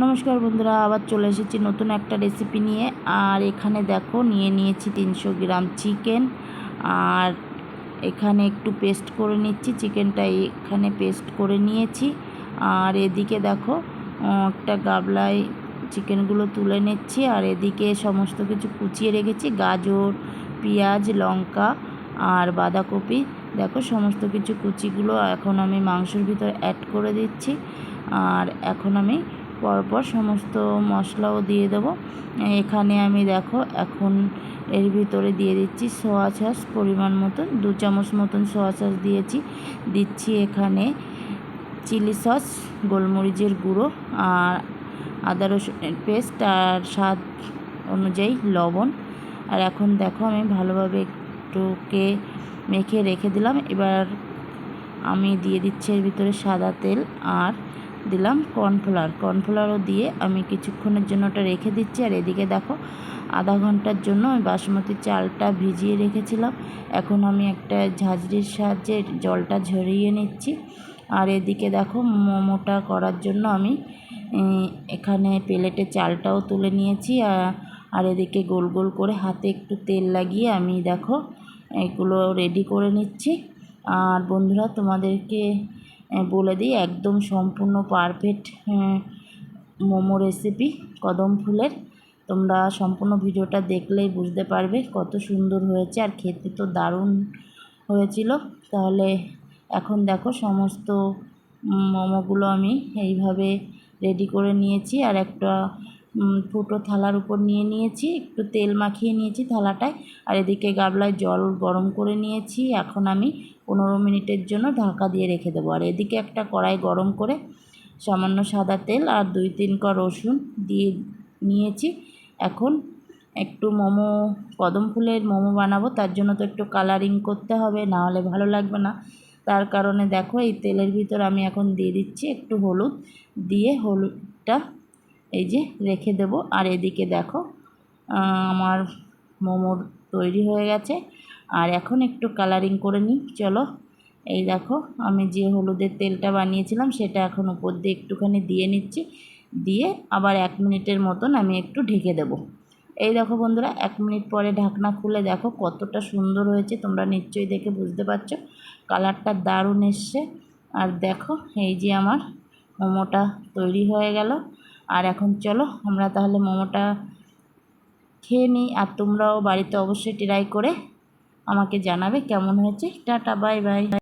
নমস্কার বন্ধুরা, আবার চলে এসেছি নতুন একটা রেসিপি নিয়ে। আর এখানে দেখো, নিয়ে নিয়েছি তিনশো গ্রাম চিকেন আর এখানে একটু পেস্ট করে নিচ্ছি চিকেনটা এখানে পেস্ট করে নিয়েছি। আর এদিকে দেখো একটা গাবলায় চিকেনগুলো তুলে নিচ্ছি। আর এদিকে সমস্ত কিছু কুচিয়ে রেখেছি, গাজর, পেঁয়াজ, লঙ্কা আর বাঁধাকপি। দেখো, সমস্ত কিছু কুচিগুলো এখন আমি মাংসের ভিতরে অ্যাড করে দিচ্ছি। আর এখন আমি পরপর সমস্ত মশলাও দিয়ে দেবো। এখানে আমি দেখো, এখন এর ভিতরে দিয়ে দিচ্ছি সোয়া সস পরিমাণ মতন। দু চামচ মতন সোয়া সস দিয়েছি। দিচ্ছি এখানে চিলি সস গোলমরিচের গুঁড়ো আর আদা রসুনের পেস্ট আর স্বাদ অনুযায়ী লবণ। আর এখন দেখো, আমি ভালোভাবে একটুকে মেখে রেখে দিলাম। এবার আমি দিয়ে দিচ্ছি এর ভিতরে সাদা তেল আর দিলাম কর্নফ্লাওয়ার। কর্নফ্লাওয়ারও দিয়ে আমি কিছুক্ষণের জন্য ওটা রেখে দিচ্ছি। আর এদিকে দেখো, আধা ঘণ্টার জন্য আমি বাসমতি চালটা ভিজিয়ে রেখেছিলাম। এখন আমি একটা ঝাঁঝরির সাহায্যে জলটা ঝরিয়ে নিচ্ছি। আর এদিকে দেখো, মোমোটা করার জন্য আমি এখানে প্লেটে চালটাও তুলে নিয়েছি। আর এদিকে গোল গোল করে হাতে একটু তেল লাগিয়ে আমি দেখো, এগুলো রেডি করে নিচ্ছি। আর বন্ধুরা, তোমাদেরকে বলে দিই, একদম সম্পূর্ণ পারফেক্ট মোমো রেসিপি কদম ফুলের। তোমরা সম্পূর্ণ ভিডিওটা দেখলেই বুঝতে পারবে কত সুন্দর হয়েছে আর খেতে তো দারুণ হয়েছিল। তাহলে এখন দেখো সমস্ত মোমোগুলো আমি এইভাবে রেডি করে নিয়েছি আর একটা ফুটো থালার উপর নিয়ে নিয়েছি। একটু তেল মাখিয়ে নিয়েছি থালাটায় আর এদিকে গাবলায় জল গরম করে নিয়েছি। এখন আমি পনেরো মিনিটের জন্য ঢাকা দিয়ে রেখে দেবো। আর এদিকে একটা কড়াই গরম করে সামান্য সাদা তেল আর দুই তিন ক রসুন দিয়ে নিয়েছি। এখন একটু মোমো, কদম ফুলের মোমো বানাবো, তার জন্য তো একটু কালারিং করতে হবে, না হলে ভালো লাগবে না। তার কারণে দেখো এই তেলের ভিতর আমি এখন দিয়ে দিচ্ছি একটু হলুদ, দিয়ে হলুদটা এই যে রেখে দেব। আর এদিকে দেখো আমার মোমোর তৈরি হয়ে গেছে। আর এখন একটু কালারিং করে নিই, চলো। এই দেখো, আমি যে হলুদের তেলটা বানিয়েছিলাম, সেটা এখন উপর দিয়ে একটুখানি দিয়ে নিচ্ছি। দিয়ে আবার এক মিনিটের মতন আমি একটু ঢেকে দেব। এই দেখো বন্ধুরা, এক মিনিট পরে ঢাকনা খুলে দেখো কতটা সুন্দর হয়েছে, তোমরা নিশ্চয়ই দেখে বুঝতে পারছ। কালারটা দারুণ এসছে। আর দেখো, এই যে আমার মোমোটা তৈরি হয়ে গেল। আর এখন চলো, আমরা তাহলে মোমোটা খেয়ে নিই। আর তোমরাও বাড়িতে অবশ্যই ট্রাই করে আমাকে জানাবে কেমন হয়েছে। Tata bye bye.